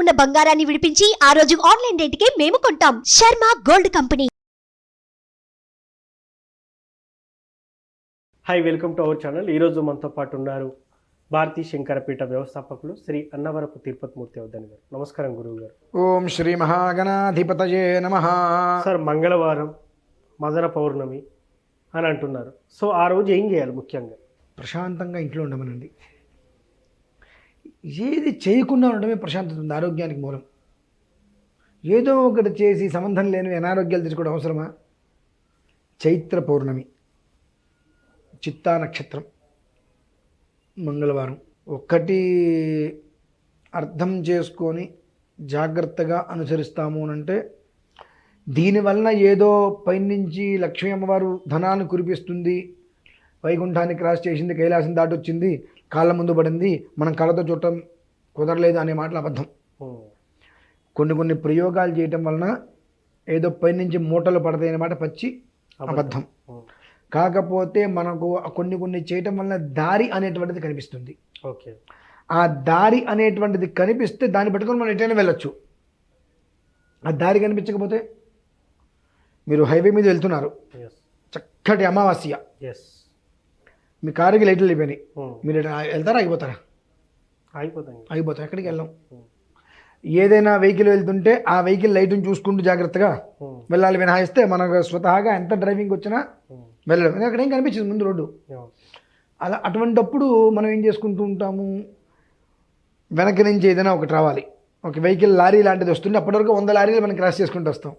ఉన్న బంగారాన్ని విడిపించి ఆ రోజు ఆన్లైన్ రేటుకే మేము కొంటాం. Sharma gold company. Hi welcome to our channel ఈరోజు మనతో పాటు ఉన్నారు భారతీ శంకరపీఠ వ్యవస్థాపకులు శ్రీ అన్నవరపు తిరుపతి మూర్తి అవధాని గారు. నమస్కారం గురువు గారు. ఓం శ్రీ మహాగణాధిపతయే నమ. సార్ మంగళవారం మదన పౌర్ణమి అని అంటున్నారు. సో ఆ రోజు ఏం చేయాలి ముఖ్యంగా? ప్రశాంతంగా ఇంట్లో ఉండమనండి. ఏది చేయకుండా ఉండడమే ప్రశాంతత ఉంది ఆరోగ్యానికి మూలం. ఏదో ఒకటి చేసి సంబంధం లేని అనారోగ్యాలు తెచ్చుకోవడం అవసరమా? చైత్ర పౌర్ణమి చిత్తా నక్షత్రం మంగళవారం. ఒక్కటి అర్థం చేసుకొని జాగ్రత్తగా అనుసరిస్తాము అని అంటే దీనివలన ఏదో పైనుంచి లక్ష్మీ అమ్మవారు ధనాన్ని కురిపిస్తుంది వైకుంఠాన్ని క్రాస్ చేసింది కైలాసం దాటొచ్చింది కాళ్ళ ముందు పడింది మనం కళ్ళతో చూడటం కుదరలేదు అనే మాటలు అబద్ధం. కొన్ని కొన్ని ప్రయోగాలు చేయటం వలన ఏదో పైనుంచి మూటలు పడతాయి అనే మాట పచ్చి అబద్ధం. కాకపోతే మనకు కొన్ని కొన్ని చేయటం వలన దారి అనేటువంటిది కనిపిస్తుంది. ఓకే. ఆ దారి అనేటువంటిది కనిపిస్తే దాన్ని పట్టుకొని మనం ఎటైనా వెళ్ళొచ్చు. ఆ దారి కనిపించకపోతే మీరు హైవే మీద వెళ్తున్నారు. చక్కటి అమావాస్య. ఎస్ మీ కారుకి లైట్లు అయిపోయినాయి ఉమ్, మీరు వెళ్తారా? ఆగిపోతారా? అయిపోతాం ఆగిపోతారు? ఎక్కడికి వెళ్ళాం? ఏదైనా వెహికల్ వెళ్తుంటే ఆ వెహికల్ లైట్ని చూసుకుంటూ జాగ్రత్తగా వెళ్ళాలి. మినహాయిస్తే మనకు స్వతహాగా ఎంత డ్రైవింగ్ వచ్చినా వెళ్ళడం అక్కడ ఏం కనిపించదు ముందు రోడ్డు. అలా అటువంటప్పుడు మనం ఏం చేసుకుంటూ ఉంటాము? వెనక నుంచి ఏదైనా ఒకటి రావాలి. ఒక వెహికల్ లారీ లాంటిది వస్తుంటే అప్పటివరకు వంద లారీలు మనం క్రాస్ చేసుకుంటూ వస్తాం.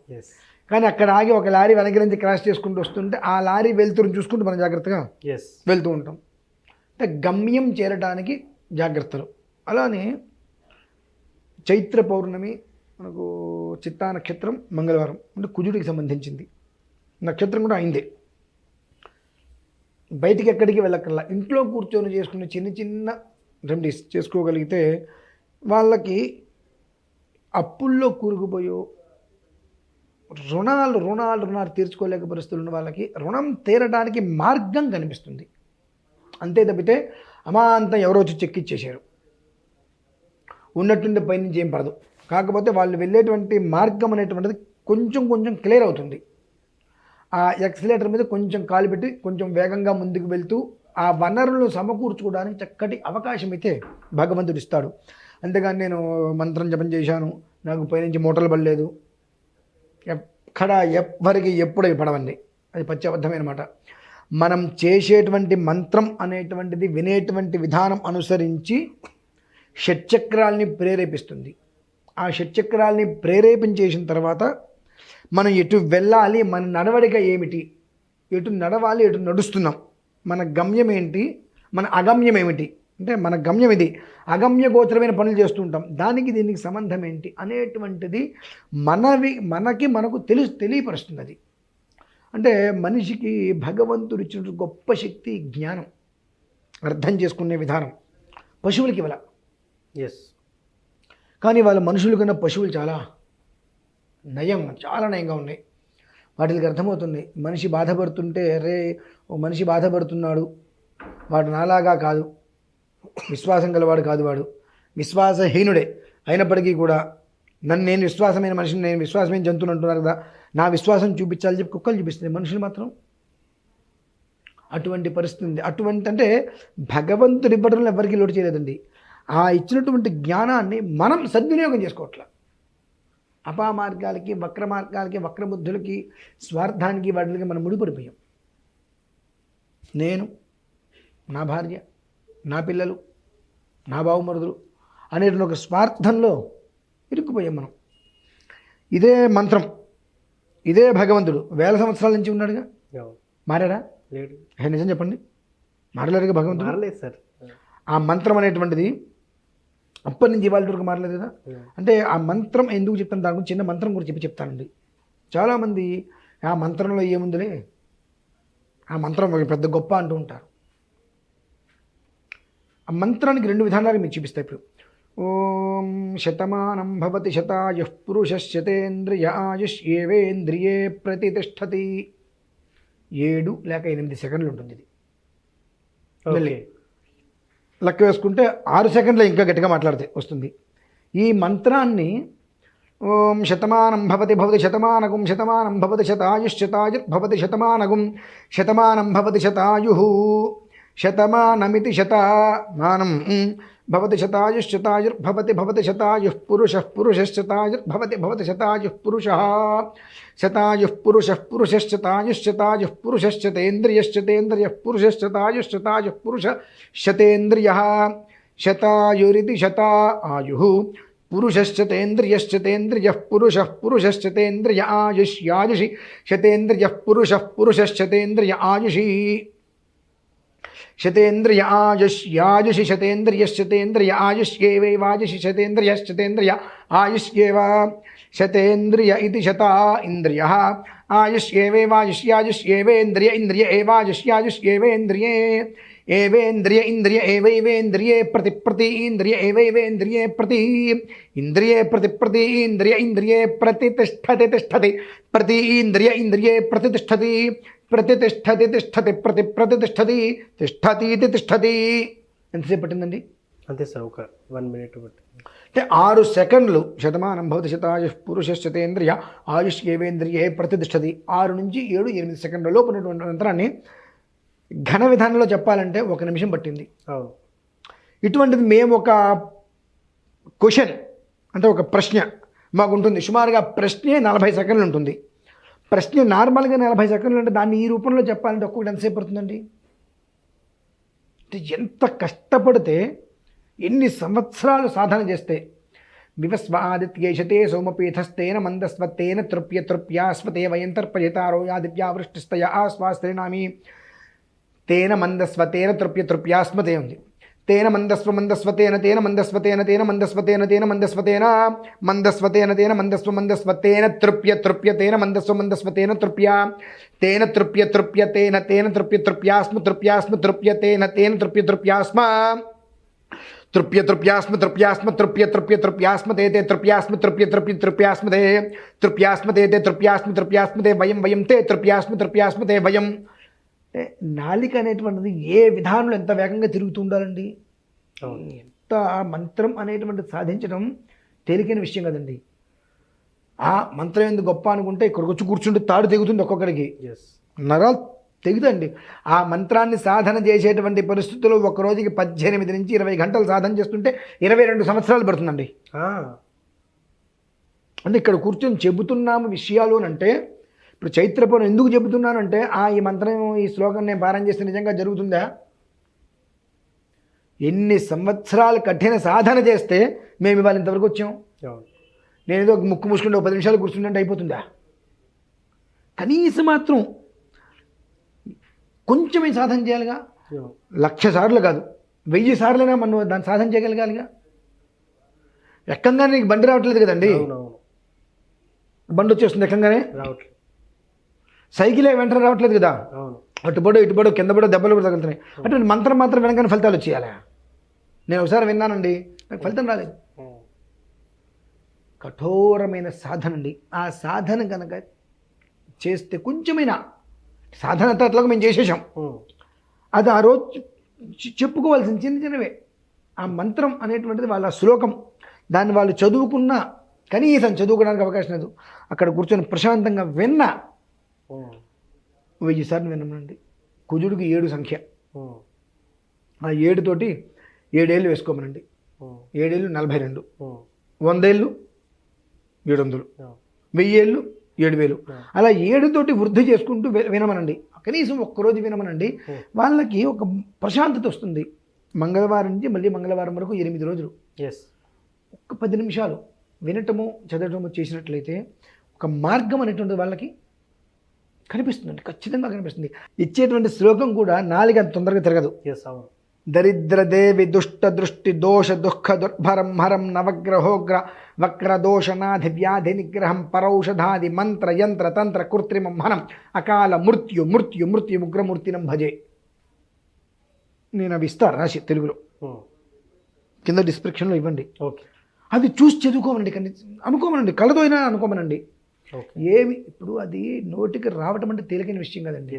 కానీ అక్కడ ఆగి ఒక లారీ వెనక నుంచి క్రాస్ చేసుకుంటూ వస్తుంటే ఆ లారీ వెళ్తురు చూసుకుంటూ మనం జాగ్రత్తగా yes, వెళ్తూ ఉంటాం. అంటే గమ్యం చేరడానికి జాగ్రత్తలు. అలానే చైత్ర పౌర్ణమి మనకు చిత్తా నక్షత్రం మంగళవారం అంటే కుజుడికి సంబంధించింది. నక్షత్రం కూడా అయిందే. బయటికి ఎక్కడికి వెళ్ళక్కర్లా. ఇంట్లో కూర్చొని చేసుకునే చిన్న చిన్న రెమెడీస్ చేసుకోగలిగితే వాళ్ళకి అప్పుల్లో కూరుకుపోయో రుణాలు రుణాలు రుణాలు తీర్చుకోలేక పరిస్థితులు ఉన్న వాళ్ళకి రుణం తీరడానికి మార్గం కనిపిస్తుంది. అంతే తప్పితే అమాంతం ఎవరో వచ్చి చెక్ ఇచ్చేసారు ఉన్నట్టుండి పైనుంచి ఏం పడదు. కాకపోతే వాళ్ళు వెళ్ళేటువంటి మార్గం అనేటువంటిది కొంచెం కొంచెం క్లియర్ అవుతుంది. ఆ ఎక్సిలేటర్ మీద కొంచెం కాలు పెట్టి కొంచెం వేగంగా ముందుకు వెళ్తూ ఆ వనరులను సమకూర్చుకోవడానికి చక్కటి అవకాశం అయితే భగవంతుడు ఇస్తాడు. అంతేగాని నేను మంత్రం జపం చేశాను నాకు పైనుంచి మూటలు పడలేదు ఎక్కడ ఎవ్వరికి ఎప్పుడు అవి పడవండి. అది పచ్చి మాట మనం చేసేటువంటి మంత్రం అనేటువంటిది వినేటువంటి విధానం అనుసరించి షట్చక్రాల్ని ప్రేరేపిస్తుంది. ఆ షట్చక్రాల్ని ప్రేరేపించేసిన తర్వాత మనం ఎటు వెళ్ళాలి మన నడవడిక ఏమిటి? ఎటు నడవాలి ఎటు నడుస్తున్నాం? మన గమ్యం ఏంటి మన అగమ్యం ఏమిటి అంటే మన గమ్యం ఇది. అగమ్య గోచరమైన పనులు చేస్తూ ఉంటాం. దానికి దీనికి సంబంధం ఏంటి? అనేటువంటిది మనవి మనకి మనకు తెలి తెలియపరుస్తుంది అది అంటే మనిషికి భగవంతుడు ఇచ్చిన గొప్ప శక్తి జ్ఞానం అర్థం చేసుకునే విధానం పశువులకి ఇవ్వాల. Yes, కానీ వాళ్ళ మనుషుల కన్నా పశువులు చాలా నయం చాలా నయంగా ఉన్నాయి. వాటికి అర్థమవుతుంది మనిషి బాధపడుతుంటే రే ఓ మనిషి బాధపడుతున్నాడు వాడు నాలాగా కాదు విశ్వాసం గలవాడు కాదు వాడు. విశ్వాసహీనుడే అయినప్పటికీ కూడా నన్ను నేను విశ్వాసమైన మనిషిని నేను విశ్వాసమైన జంతువుని అంటున్నారు కదా నా విశ్వాసం చూపించాలి చెప్పి కుక్కలు చూపిస్తుంది మనుషులు మాత్రం. అటువంటి పరిస్థితి ఉంది. అటువంటి అంటే భగవంతుడు ఇవ్వడంలో ఎవరికీ లోటు చేయలేదండి. ఆ ఇచ్చినటువంటి జ్ఞానాన్ని మనం సద్వినియోగం చేసుకోవట్లా. అపామార్గాలకి వక్ర మార్గాలకి వక్రబుద్ధులకి స్వార్థానికి వాటికి మనం ముడిపడిపోయాం. నేను నా భార్య నా పిల్లలు నా బావుమరుదులు అనేటువంటి ఒక స్వార్థంలో ఇరుక్కుపోయాం మనం. ఇదే మంత్రం ఇదే భగవంతుడు వేల సంవత్సరాల నుంచి ఉన్నాడుగా. మారాడా? లేడు. నిజం చెప్పండి. మారలేడుగా భగవంతుడు? మారలేదు సార్. ఆ మంత్రం అనేటువంటిది అప్పటి నుంచి ఇవాళ వరకు మారలేదు కదా. అంటే ఆ మంత్రం ఎందుకు చెప్తాను? దాని గురించి చిన్న మంత్రం కూడా చెప్పి చెప్తానండి. చాలామంది ఆ మంత్రంలో ఏముందిలే? ఆ మంత్రం ఒక పెద్ద గొప్ప అంటూ ఉంటారు. ఆ మంత్రానికి రెండు విధానాలు మీకు చూపిస్తాయి ఇప్పుడు. ఓం శతమానం భవతి శతాయ పురుష శతేంద్రియ ఆయుష్యేవేంద్రియే ప్రతిష్టతి. ఏడు లేక ఎనిమిది సెకండ్లు ఉంటుంది ఇది. ఓకే. లెక్క వేసుకుంటే ఆరు సెకండ్లో ఇంకా గట్టిగా మాట్లాడితే వస్తుంది. ఈ మంత్రాన్ని ఓం శతమానం భవతి భవతి శతమానగుం శతమానం భవతి శతాయుశ్శతాయుర్భవతి శతమానగుం శతమానం భవతి శతాయు శతమానమితి శతమానం భవతి శతాయుశ్శతాయుర్భవతి భవతి శతాయుః పురుషः పురుషశ్చతాయుర్భవతి భవతి శతాయుః పురుషः శతాయుః పురుషः పురుషశ్చతాయుశ్చతాయుః పురుషశ్చతేంద్రియశ్చతేంద్రియः పురుషశ్చతాయుశ్చతాయుః పురుషశ్చతేంద్రియः శతాయురితి శతా ఆయుః పురుషశ్చతేంద్రియశ్చతేంద్రియః పురుషः పురుషశ్చతేంద్రియ ఆయుష్యాయుషి శతేంద్రియః పురుషः పురుషశ్చతేంద్రియ ఆయుషీ. శతేంద్రియ ఆయుష్యాయుషి శతేంద్రియశ్చతేంద్రియ ఆయుష్యేవైవాయుషి శతేంద్రియశ్చతేంద్రియ ఆయుష్యేవ శతేంద్రియ ఇది శత ఇంద్రియ. ఆయుష్యేవైవాయుష్యాయుష్యేవేంద్రియ ఇంద్రియ ఏవాయుష్యాయుష్యేవేంద్రియే ఏవేంద్రియ ఇంద్రియ ఏవైవేంద్రియే ప్రతి ప్రతి ఇంద్రియ ఏవైవేంద్రియే ప్రతి ఇంద్రియే ప్రతి ప్రతి ఇంద్రియ ఇంద్రియే ప్రతిష్టతి తిష్టతి. ప్రతి ఇంద్రియ ఇంద్రియే ప్రతిష్టతి ప్రతిష్టతి తిష్టతి ప్రతి ప్రతిష్టతి తిష్టతి ఇది తిష్టతి. ఎంతసేపు పట్టిందండి అంతే సార్ ఒక వన్ మినిట్ బట్టి అంటే ఆరు సెకండ్లు శతమానం భవతి శతాయుష్ పురుషశ్చతేంద్రియ ఆయుష్ ఏవేంద్రియే ప్రతిష్టది ఆరు నుంచి ఏడు ఎనిమిది సెకండ్ల లోపు ఉన్నటువంటి మంత్రాన్ని ఘన విధానంలో చెప్పాలంటే ఒక నిమిషం పట్టింది. ఇటువంటిది మేము ఒక క్వశ్చన్ అంటే ఒక ప్రశ్న మాకు ఉంటుంది సుమారుగా ప్రశ్నే నలభై సెకండ్లు ఉంటుంది. ప్రశ్న నార్మల్గా నలభై సెకండ్లు అంటే దాన్ని ఈ రూపంలో చెప్పాలంటే ఒక్కొక్కటి ఎంతసేపు పడుతుందండి? ఎంత కష్టపడితే ఎన్ని సంవత్సరాలు సాధన చేస్తే? వివస్వాదిత్యేషతే సోమపీఠస్థేన మందస్వత్తేన తృప్య తృప్యాస్వతే వయం తర్పయతారో యాదిత్యా వృష్టిస్తయ ఆస్వాస్త్రినామి తేన మందస్వతేన తృప్య తృప్యాస్మతే ఉంది. తేన మందస్వ మందస్వతేన తేన మందస్వతేన తేన మందస్వతేన తేన మందస్వతేన మందస్వతేన తేన మందస్వ మందస్వతేన తృప్య తృప్య తేన మందస్వ మందస్వతేన తృప్య తేన తృప్య తృప్య తేన తేన తృప్య తృప్యాస్మ తృప్యాస్మ తృప్య తేన తేన తృప్య తృప్యాస్మ తృప్య తృప్యాస్మ తృప్యాస్మ తృప్య తృప్య తృప్యాస్మ తే తే తృప్యాస్మ తృప్య తృప్య తృప్యాస్మ తే తృప్యాస్మ తే తే తృప్యాస్మ తృప్యాస్మ తే వయం వయం తే తృప్యాస్మ తృప్యాస్మ తే వయం. అంటే నాలిక అనేటువంటిది ఏ విధానంలో ఎంత వేగంగా తిరుగుతూ ఉండాలండి? అవును. ఎంత ఆ మంత్రం అనేటువంటిది సాధించడం తేలికైన విషయం కదండి. ఆ మంత్రం ఎందుకు గొప్ప అనుకుంటే ఇక్కడికి వచ్చి కూర్చుంటే తాడు తెగుతుంది ఒక్కొక్కడికి. నరాలు తెగుతండి ఆ మంత్రాన్ని సాధన చేసేటువంటి పరిస్థితుల్లో ఒక రోజుకి పద్దెనిమిది నుంచి ఇరవై గంటలు సాధన చేస్తుంటే ఇరవై రెండు సంవత్సరాలు పడుతుందండి. అంటే ఇక్కడ కూర్చొని చెబుతున్నాము విషయాలు అని అంటే ఇప్పుడు చైత్రపురం ఎందుకు చెబుతున్నానంటే ఆ ఈ మంత్రం ఈ శ్లోకం నేను పారాయణ చేస్తే నిజంగా జరుగుతుందా? ఎన్ని సంవత్సరాలు కఠిన సాధన చేస్తే మేము ఇవాళ ఇంతవరకు వచ్చాం? నేను ఏదో ఒక ముక్కు మూసుకుంటే ఒక పది నిమిషాలు కూర్చుంటే అయిపోతుందా? కనీసం మాత్రం కొంచెమే సాధన చేయాలిగా? లక్ష సార్లు కాదు. వెయ్యి సార్లైనా మనం దాన్ని సాధన చేయగలగాలిగా? ఎక్కంగానే నీకు బండి రావట్లేదు కదండి? బండి వచ్చేస్తుంది ఎక్కంగానే? రావట్లేదు. సైకిలే వెంటనే రావట్లేదు కదా. అవును. అటుబడో ఇటుబడో కింద పడో దెబ్బలు కూడా తగులుతున్నాయి. అంటే మంత్రం మాత్రం వెనకనే ఫలితాలు వచ్చేయాలా? నేను ఒకసారి విన్నానండి. నాకు ఫలితం రాలేదు. కఠోరమైన సాధన అండి. ఆ సాధన కనుక చేస్తే కొంచెమైనా సాధన అట్లాగా మేము చేసేసాం. అది ఆ రోజు చెప్పుకోవాల్సిన చిన్న చిన్నవే. ఆ మంత్రం అనేటువంటిది వాళ్ళ శ్లోకం. దాన్ని వాళ్ళు చదువుకున్న కనీసం చదువుకోవడానికి అవకాశం లేదు. అక్కడ కూర్చొని ప్రశాంతంగా విన్న. వెయ్యి సార్లు విన్నామండి కుజుడికి ఏడు సంఖ్య. ఆ ఏడుతోటి ఏడేళ్ళు వేసుకోమనండి. ఏడేళ్ళు నలభై రెండు. వందేళ్ళు ఏడు వందలు. వెయ్యేళ్ళు ఏడు వేలు. అలా ఏడుతోటి వృద్ధి చేసుకుంటూ వినమనండి. కనీసం ఒక్కరోజు వినమనండి. వాళ్ళకి ఒక ప్రశాంతత వస్తుంది. మంగళవారం నుంచి మళ్ళీ మంగళవారం వరకు ఎనిమిది రోజులు. ఎస్. ఒక్క పది నిమిషాలు వినటము చదవటము చేసినట్లయితే ఒక మార్గం అనేటువంటి వాళ్ళకి కనిపిస్తుందండి ఖచ్చితంగా కనిపిస్తుంది. ఇచ్చేటువంటి శ్లోకం కూడా నాలుగు అంత తొందరగా తిరగదు. దరిద్ర దేవి దుష్ట దృష్టి దోష దుఃఖ దుర్భరం హరం నవగ్రహోగ్ర వక్రదోషనాధి వ్యాధి నిగ్రహం పరౌషధాది మంత్ర యంత్ర తంత్ర కృత్రిమం హనం అకాల మృత్యు మృత్యు మృత్యు ఉగ్రమూర్తినం భజే. నేను అవి ఇస్తాను రాసి తెలుగులో. ఉమ్. కింద డిస్క్రిప్షన్లో ఇవ్వండి. ఓకే అది చూసి చదువుకోమనండి కానీ అనుకోమనండి కళ్ళతో అయినా అనుకోమనండి. ఏమి ఇప్పుడు అది నోటికి రావటం అంటే తేలికైన విషయం కదండి.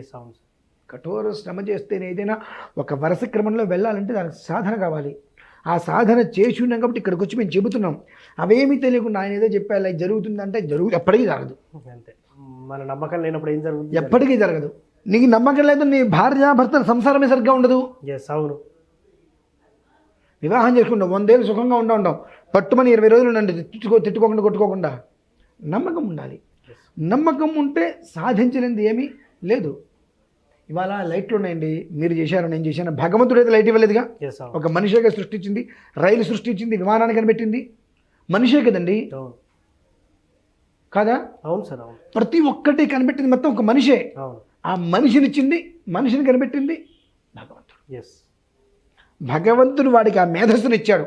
కఠోర శ్రమ చేస్తేనే ఏదైనా ఒక వరుస క్రమంలో వెళ్ళాలంటే దానికి సాధన కావాలి. ఆ సాధన చేసి ఉన్నాం కాబట్టి ఇక్కడికి వచ్చి మేము చెబుతున్నాం. అవేమీ తెలియకుండా ఆయన ఏదో చెప్పారు "ఇలా జరుగుతుందంటే జరుగు ఎప్పటికీ జరగదు. అంతే. మన నమ్మకం లేనప్పుడు ఏం జరుగుతుంది? ఎప్పటికీ జరగదు. నీకు నమ్మకం లేదు నీ భార్య భర్తల సంసారమే సరిగ్గా ఉండదు. ఎస్ అవును. వివాహం చేసుకుంటాం వందేళ్ళు సుఖంగా ఉండా ఉంటాం పట్టుమని ఇరవై రోజులు ఉండండి తిట్టుకో తిట్టుకోకుండా కొట్టుకోకుండా. నమ్మకం ఉండాలి. నమ్మకం ఉంటే సాధించలేనిది ఏమీ లేదు. ఇవాళ లైట్లు ఉన్నాయండి. మీరు చేశారు నేను చేశాను భగవంతుడు అయితే లైట్ ఇవ్వలేదుగా? ఒక మనిషేగా సృష్టించింది రైలు సృష్టించింది విమానాన్ని కనిపెట్టింది. మనిషే కదండి. కాదా? అవును సార్ అవును. ప్రతి ఒక్కటి కనిపెట్టింది మొత్తం ఒక మనిషే. ఆ మనిషినిచ్చింది మనిషిని కనిపెట్టింది భగవంతుడు. ఎస్ భగవంతుడు వాడికి ఆ మేధస్సును ఇచ్చాడు.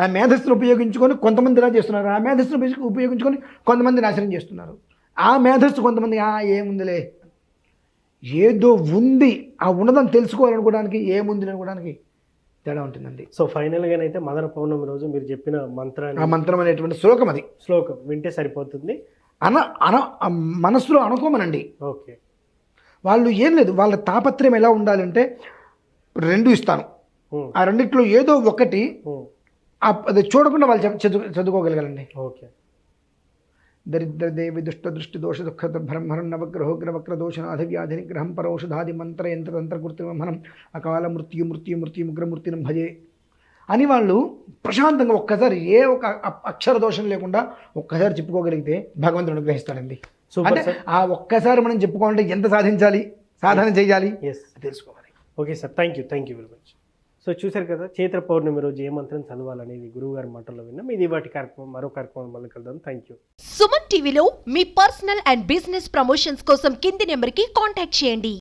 ఆ మేధస్సును ఉపయోగించుకొని కొంతమంది ఇలా చేస్తున్నారు? ఆ మేధస్సును ఉపయోగి- ఉపయోగించుకొని కొంతమంది నాశనం చేస్తున్నారు. ఆ మేధస్సు కొంతమంది ఆ ఏముందిలే? ఏదో ఉంది. ఆ ఉన్నదని తెలుసుకోవాలనుకోవడానికి ఏముంది అనుకోవడానికి తేడా ఉంటుందండి. సో ఫైనల్గానైతే మదన పౌర్ణమి రోజు మీరు చెప్పిన మంత్రాన్ని ఆ మంత్రం అనేటువంటి శ్లోకం అది. శ్లోకం వింటే సరిపోతుంది. అన అన మనస్సులో అనుకోమనండి. ఓకే. వాళ్ళు ఏం లేదు. వాళ్ళ తాపత్రయం ఎలా ఉండాలంటే రెండు ఇస్తాను. ఆ రెండిట్లో ఏదో ఒకటి అది చూడకుండా వాళ్ళు చదువుకోగలగాలండి. ఓకే. దరిద్ర దేవి దుష్ట దృష్టి దోష దుఃఖ బ్రహ్మరం నవగ్రహోగ్ర వక్ర దోషనాథ వ్యాధి నిగ్రహం పరౌషధాది మంత్ర యంత్ర తంత్ర కృత్రిమహనం అకాల మృత్యు మృత్యు మృత్యు ఉగ్రమూర్తిని భజే అని వాళ్ళు ప్రశాంతంగా ఒక్కసారి ఏ ఒక అక్షర దోషం లేకుండా ఒక్కసారి చెప్పుకోగలిగితే భగవంతుడు అనుగ్రహిస్తాడండి. సూపర్ అంటే ఆ ఒక్కసారి మనం చెప్పుకోవాలంటే ఎంత సాధించాలి? సాధన చేయాలి? తెలుసుకోవాలి. Okay sir thank you thank you very much so చూశారు కదా చైత్ర పౌర్ణమి రోజు ఏ మంత్రం చదవాలనేది గురువు గారి మాటల్లో విన్నాం. ఇది వాటి కార్యక్రమం మరో కార్యక్రమం మళ్ళీ కలుద్దాం. థ్యాంక్ యూ సుమన్ టీవీలో మీ పర్సనల్ అండ్ బిజినెస్ ప్రమోషన్స్ కోసం కింది నెంబర్కి కాంటాక్ట్ చేయండి.